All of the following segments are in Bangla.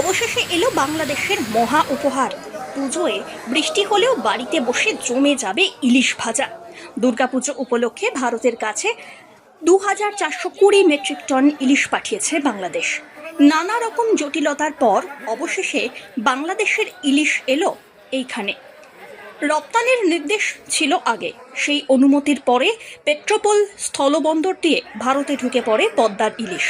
অবশেষে এলো বাংলাদেশের মহা উপহার। পুজোয় বৃষ্টি হলেও বাড়িতে বসে জমে যাবে ইলিশ ভাজা। দুর্গাপুজো উপলক্ষে ভারতের কাছে দু হাজার চারশো কুড়ি মেট্রিক টন ইলিশ পাঠিয়েছে বাংলাদেশ। নানা রকম জটিলতার পর অবশেষে বাংলাদেশের ইলিশ এলো এইখানে। রপ্তানির নির্দেশ ছিল আগে। সেই অনুমতির পরে পেট্রোপোল স্থলবন্দর দিয়ে ভারতে ঢুকে পড়ে পদ্মার ইলিশ।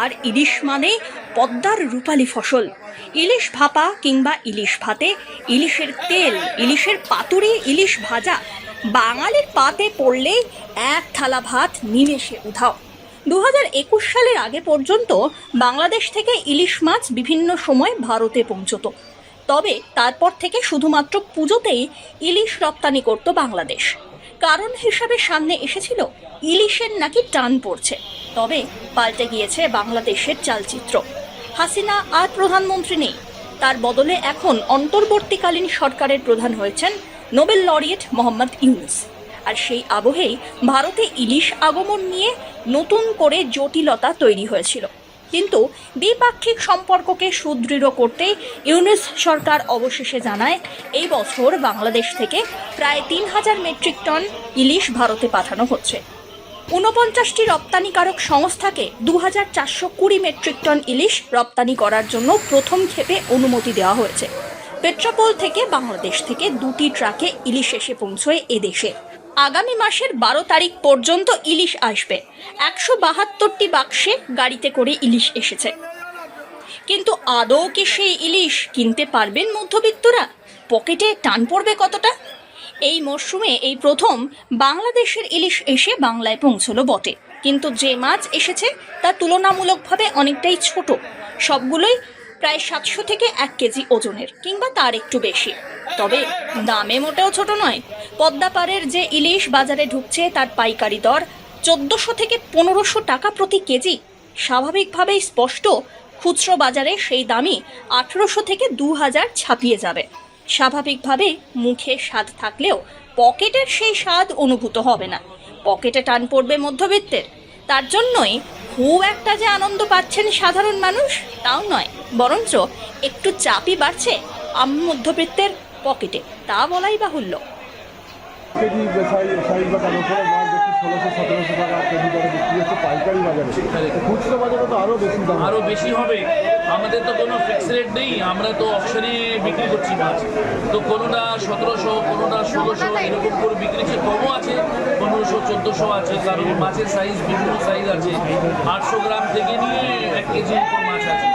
আর ইলিশ মানে পদ্মার রূপালী ফসল। ইলিশ ভাপা কিংবা ইলিশ ভাতে ইলিশের তেল, ইলিশের পাতুরি ইলিশ ভাজা। বাঙালির পাতে পড়লেই এক থালা ভাত নিমেষে উধাও। দু হাজার একুশ সালের আগে পর্যন্ত বাংলাদেশ থেকে ইলিশ মাছ বিভিন্ন সময় ভারতে পৌঁছত। তবে তারপর থেকে শুধুমাত্র পুজোতেই ইলিশ রপ্তানি করত বাংলাদেশ। কারণ হিসাবে সামনে এসেছিল, ইলিশের নাকি টান পড়ছে। তবে পাল্টে গিয়েছে বাংলাদেশের চালচিত্র। হাসিনা আর প্রধানমন্ত্রী নেই। তার বদলে এখন অন্তর্বর্তীকালীন সরকারের প্রধান হয়েছেন নোবেল লরিয়েট মোহাম্মদ ইউনুস। আর সেই আবহেই ভারতে ইলিশ আগমন নিয়ে নতুন করে জটিলতা তৈরি হয়েছিল। কিন্তু দ্বিপাক্ষিক সম্পর্ককে সুদৃঢ় করতে ইউনিস সরকার অবশেষে জানায়, এই বছর বাংলাদেশ থেকে প্রায় তিন হাজার মেট্রিক টন ইলিশ ভারতে পাঠানো হচ্ছে। ঊনপঞ্চাশটি রপ্তানিকারক সংস্থাকে দু হাজার চারশো কুড়ি মেট্রিক টন ইলিশ রপ্তানি করার জন্য প্রথম ক্ষেপে অনুমতি দেওয়া হয়েছে। পেট্রাপোল থেকে বাংলাদেশ থেকে দুটি ট্রাকে ইলিশ এসে পৌঁছয় এদেশে। আগামী মাসের বারো তারিখ পর্যন্ত ইলিশ আসবে। একশো বাহাত্তরটি বাক্সে গাড়িতে করে ইলিশ এসেছে। কিন্তু আদৌ কি সেই ইলিশ কিনতে পারবেন মধ্যবিত্তরা? পকেটে টান পড়বে কতটা? এই মরশুমে এই প্রথম বাংলাদেশের ইলিশ এসে বাংলায় পৌঁছলো বটে। কিন্তু যে মাছ এসেছে তা তুলনামূলকভাবে অনেকটাই ছোট। সবগুলোই প্রায় সাতশো থেকে এক কেজি ওজনের, কিংবা তার একটু বেশি। তবে দামে মোটেও ছোট নয়। পদ্মাপাড়ের যে ইলিশ বাজারে ঢুকছে তার পাইকারি দর চোদ্দশো থেকে পনেরোশো টাকা প্রতি কেজি। স্বাভাবিকভাবেই স্পষ্ট, খুচরো বাজারে সেই দামই আঠেরোশো থেকে দু হাজার ছাপিয়ে যাবে। স্বাভাবিকভাবে মুখে স্বাদ থাকলেও পকেটের সেই স্বাদ অনুভূত হবে না। পকেটে টান পড়বে মধ্যবিত্তের। তার জন্যই খুব একটা যে আনন্দ পাচ্ছেন সাধারণ মানুষ, তাও নয়। বরঞ্চ একটু চাপই বাড়ছে আম মধ্যবিত্তের পকেটে, তা বলাই বাহুল্য। কেজি খুচরো বাজারে তো বেশি বেশি হবে। আমাদের তো কোনো ফিক্স রেট নেই, আমরা তো অপশনে বিক্রি করছি মাছ তো কোনোটা সতেরোশো, কোনোটা ষোলোশো, এরকম করে বিক্রি হচ্ছে কমও আছে, পনেরোশো, চোদ্দোশো আছে, কারণ মাছের সাইজ বিভিন্ন সাইজ আছে। আটশো গ্রাম থেকে নিয়ে এক কেজি মাছ আছে।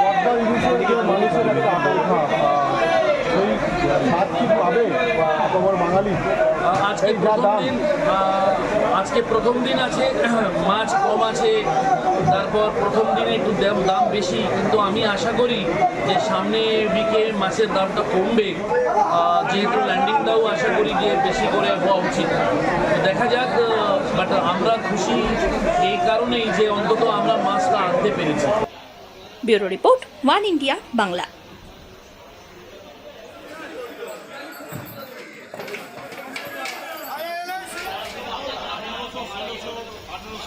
মানুষের কি পাবে বাঙালি? আজকে প্রথম দিন আজকে প্রথম দিন আছে মাছ কম আছে তারপর প্রথম দিনে একটু দাম দাম বেশি কিন্তু আমি আশা করি যে সামনে উইকে মাছের দামটা কমবে। যেহেতু ল্যান্ডিংটাও আশা করি যে বেশি করে হওয়া উচিত। দেখা যাক বাট আমরা খুশি এই কারণেই যে অন্তত আমরা মাছটা আনতে পেরেছি। Bureau report One India Bangla.